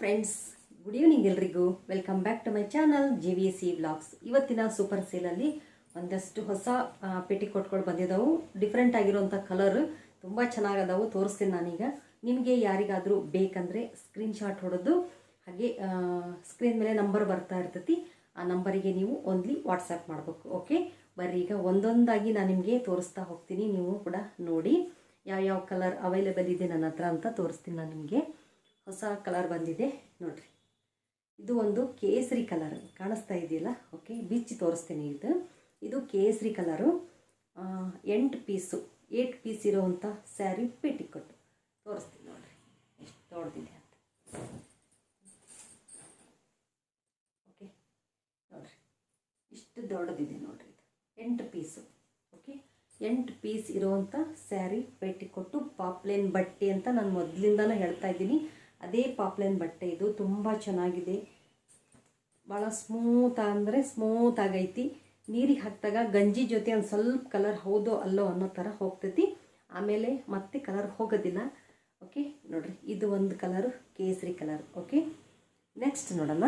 Friends good evening ಎಲ್ರಿಗೂ. Welcome back to my channel G V C vlogs ಇವತ್ತಿನ super ಸೇಲಲ್ಲಿ ಒಂದಷ್ಟು ಹೊಸ ಪೆಟಿಕೋಟ್ಗಳು ಬಂದಿದ್ದಾವೆ ಡಿಫ್ರೆಂಟ್ ಆಗಿರುವಂಥ ಕಲರ್ ತುಂಬ ಚೆನ್ನಾಗದಾವು, ತೋರಿಸ್ತೀನಿ ನಾನೀಗ. ನಿಮಗೆ ಯಾರಿಗಾದರೂ ಬೇಕಂದರೆ ಸ್ಕ್ರೀನ್ ಶಾಟ್ ಹೊಡೆದು, ಹಾಗೆ ಸ್ಕ್ರೀನ್ ಮೇಲೆ ನಂಬರ್ ಬರ್ತಾ ಇರ್ತೈತಿ. ಆ ನಂಬರಿಗೆ ನೀವು ಓನ್ಲಿ ವಾಟ್ಸಪ್ ಮಾಡಬೇಕು ಓಕೆ ಬರ್ರಿ, ಈಗ ಒಂದೊಂದಾಗಿ ನಾನು ನಿಮಗೆ ತೋರಿಸ್ತಾ ಹೋಗ್ತೀನಿ, ನೀವು ಕೂಡ ನೋಡಿ. ಯಾವ ಯಾವ ಕಲರ್ ಅವೈಲೇಬಲ್ ಇದೆ ನನ್ನ ಹತ್ರ ಅಂತ ತೋರಿಸ್ತೀನಿ ನಾನು ನಿಮಗೆ. ಹೊಸ ಕಲರ್ ಬಂದಿದೆ ನೋಡ್ರಿ. ಇದು ಒಂದು ಕೇಸರಿ ಕಲರ್ ಕಾಣಿಸ್ತಾ ಇದೆಯಲ್ಲ? ಓಕೆ ಬಿಚ್ಚಿ ತೋರಿಸ್ತೀನಿ ಇದು. ಇದು ಕೇಸರಿ ಕಲರು ಎಂಟು ಪೀಸು ಏಟ್ ಪೀಸ್ ಇರೋವಂಥ ಸ್ಯಾರಿ ಪೇಟಿಕೊಟ್ಟು ತೋರಿಸ್ತೀನಿ ನೋಡ್ರಿ. ಎಷ್ಟು ದೊಡ್ಡದಿದೆ ಅಂತ. ಓಕೆ ನೋಡ್ರಿ. ಇಷ್ಟು ದೊಡ್ಡದಿದೆ ನೋಡ್ರಿ ಇದು. ಎಂಟು ಪೀಸು ಓಕೆ ಎಂಟು ಪೀಸ್ ಇರೋವಂಥ ಸ್ಯಾರಿ ಪೇಟಿಕೊಟ್ಟು ಪಾಪ್ಲೇನ್ ಬಟ್ಟೆ ಅಂತ ನಾನು ಮೊದಲಿಂದನೂ ಹೇಳ್ತಾ ಇದ್ದೀನಿ. ಅದೇ ಪಾಪ್ಲೆನ್ ಬಟ್ಟೆ ಇದು ತುಂಬ ಚೆನ್ನಾಗಿದೆ. ಭಾಳ ಸ್ಮೂತ್ ಅಂದರೆ ಸ್ಮೂತ್ ಆಗೈತಿ. ನೀರಿಗೆ ಹಾಕಿದಾಗ ಗಂಜಿ ಜೊತೆ ಒಂದು ಸ್ವಲ್ಪ ಕಲರ್ ಹೌದೋ ಅಲ್ಲೋ ಅನ್ನೋ ಥರ ಹೋಗ್ತೈತಿ. ಆಮೇಲೆ ಮತ್ತೆ ಕಲರ್ ಹೋಗೋದಿಲ್ಲ. ಓಕೆ, ನೋಡ್ರಿ, ಇದು ಒಂದು ಕಲರು, ಕೇಸರಿ ಕಲರ್. ಓಕೆ, ನೆಕ್ಸ್ಟ್ ನೋಡೋಣ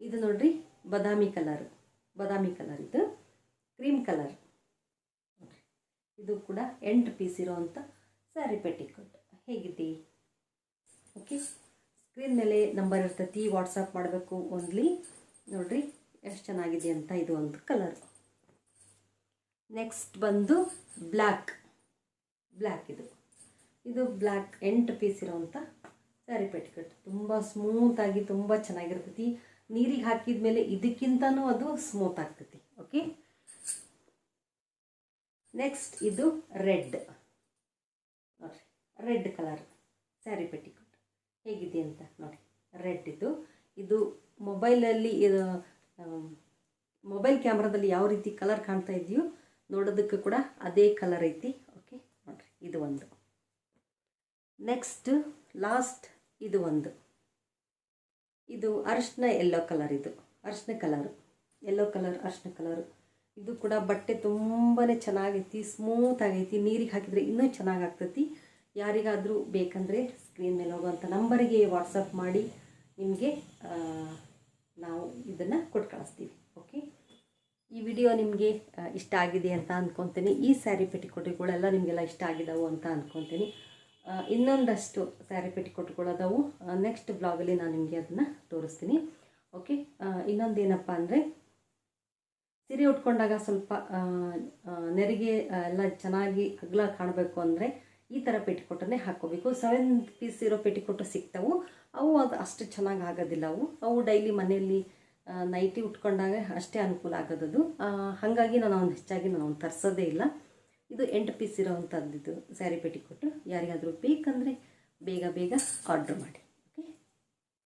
ಇದು ನೋಡ್ರಿ, ಬಾದಾಮಿ ಕಲರ್. ಬಾದಾಮಿ ಕಲರ್ ಇದು. Cream colour. ಇದು ಕೂಡ ಎಂಟು ಪೀಸ್ ಇರೋವಂಥ ಸ್ಯಾರಿ ಪೆಟ್ಟಿಕೋಟ್ ಹೇಗಿದೆ? ಓಕೆ ಸ್ಕ್ರೀನ್ ಮೇಲೆ ನಂಬರ್ ಇರ್ತೈತಿ ವಾಟ್ಸಪ್ ಮಾಡಬೇಕು ಓನ್ಲಿ ನೋಡ್ರಿ, ಎಷ್ಟು ಚೆನ್ನಾಗಿದೆ ಅಂತ ಇದು ಒಂದು ಕಲರ್ ನೆಕ್ಸ್ಟ್ ಬಂದು ಬ್ಲ್ಯಾಕ್ ಬ್ಲ್ಯಾಕ್ ಇದು. ಇದು ಬ್ಲ್ಯಾಕ್ ಎಂಟು ಪೀಸ್ ಇರೋವಂಥ ಸ್ಯಾರಿ ಪೆಟ್ಕಟ್ ತುಂಬ ಸ್ಮೂತಾಗಿ ತುಂಬ ಚೆನ್ನಾಗಿರ್ತೈತಿ. ನೀರಿಗೆ ಹಾಕಿದ ಮೇಲೆ ಇದಕ್ಕಿಂತನೂ ಅದು ಸ್ಮೂತ್ ಆಗ್ತೈತಿ. ಓಕೆ ನೆಕ್ಸ್ಟ್ ಇದು red red colour sari petticoat ಹೇಗಿದೆ ಅಂತ ನೋಡಿ. ರೆಡ್ ಇದು. ಇದು ಮೊಬೈಲಲ್ಲಿ ಇದು ಮೊಬೈಲ್ ಕ್ಯಾಮ್ರಾದಲ್ಲಿ ಯಾವ ರೀತಿ ಕಲರ್ ಕಾಣ್ತಾ ಇದೆಯೋ ನೋಡೋದಕ್ಕೆ ಕೂಡ ಅದೇ ಕಲರ್ ಐತಿ. ಓಕೆ ನೋಡಿರಿ. ಇದು ಒಂದು. ನೆಕ್ಸ್ಟ್ ಲಾಸ್ಟ್ ಇದು ಒಂದು. ಇದು ಅರಿಶಿನ ಎಲ್ಲೋ ಕಲರ್ ಇದು. ಅರಿಶಿನ ಕಲರು ಎಲ್ಲೋ ಕಲರ್ ಅರ್ಶಿನ ಕಲರು ಇದು ಕೂಡ ಬಟ್ಟೆ ತುಂಬಾ ಚೆನ್ನಾಗೈತಿ ಸ್ಮೂತ್ ಆಗೈತಿ. ನೀರಿಗೆ ಹಾಕಿದರೆ ಇನ್ನೂ ಚೆನ್ನಾಗಿ ಆಗ್ತೈತಿ. ಯಾರಿಗಾದರೂ ಬೇಕಂದರೆ ಸ್ಕ್ರೀನ್ ಮೇಲೆ ಹೋಗುವಂಥ ನಂಬರಿಗೆ ವಾಟ್ಸಪ್ ಮಾಡಿ ನಿಮಗೆ ನಾವು ಇದನ್ನು ಕೊಟ್ಟು ಕಳಿಸ್ತೀವಿ ಓಕೆ ಈ ವಿಡಿಯೋ ನಿಮಗೆ ಇಷ್ಟ ಆಗಿದೆ ಅಂತ ಅಂದ್ಕೊತೀನಿ ಈ ಸ್ಯಾರಿ ಪೆಟ್ಟಿಕೋಟುಗಳೆಲ್ಲ ನಿಮಗೆಲ್ಲ ಇಷ್ಟ ಆಗಿದ್ದಾವೆ ಅಂತ ಅಂದ್ಕೊತೀನಿ ಇನ್ನೊಂದಷ್ಟು ಸ್ಯಾರಿ ಪೆಟ್ಟಿಕೋಟುಗಳು ಅದಾವು ನೆಕ್ಸ್ಟ್ ಬ್ಲಾಗಲ್ಲಿ ನಾನು ನಿಮಗೆ ಅದನ್ನು ತೋರಿಸ್ತೀನಿ ಓಕೆ ಇನ್ನೊಂದೇನಪ್ಪ ಅಂದರೆ, ಸೀರೆ ಉಟ್ಕೊಂಡಾಗ ಸ್ವಲ್ಪ ನೆರಿಗೆ ಎಲ್ಲ ಚೆನ್ನಾಗಿ ಅಗಲ ಕಾಣಬೇಕು ಅಂದರೆ ಈ ಥರ ಪೆಟಿಕೋಟನ್ನೇ ಹಾಕ್ಕೋಬೇಕು. ಸೆವೆನ್ ಪೀಸ್ ಇರೋ ಪೆಟ್ಟಿಕೋಟು ಸಿಗ್ತಾವು. ಅವು ಅದು ಅಷ್ಟು ಚೆನ್ನಾಗಿ ಆಗೋದಿಲ್ಲ ಅವು. ಅವು ಡೈಲಿ ಮನೆಯಲ್ಲಿ ನೈಟಿ ಉಟ್ಕೊಂಡಾಗ ಅಷ್ಟೇ ಅನುಕೂಲ ಆಗೋದದು. ಹಾಗಾಗಿ ನಾನು ಅವ್ನು ಹೆಚ್ಚಾಗಿ ನಾನು ಅವ್ನು ತರಿಸೋದೇ ಇಲ್ಲ. ಇದು ಎಂಟು ಪೀಸ್ ಇರೋವಂಥದ್ದು ಸ್ಯಾರಿ ಪೆಟಿಕೋಟು ಯಾರಿಗಾದರೂ ಬೇಕಂದರೆ ಬೇಗ ಬೇಗ ಆರ್ಡ್ರ್ ಮಾಡಿ.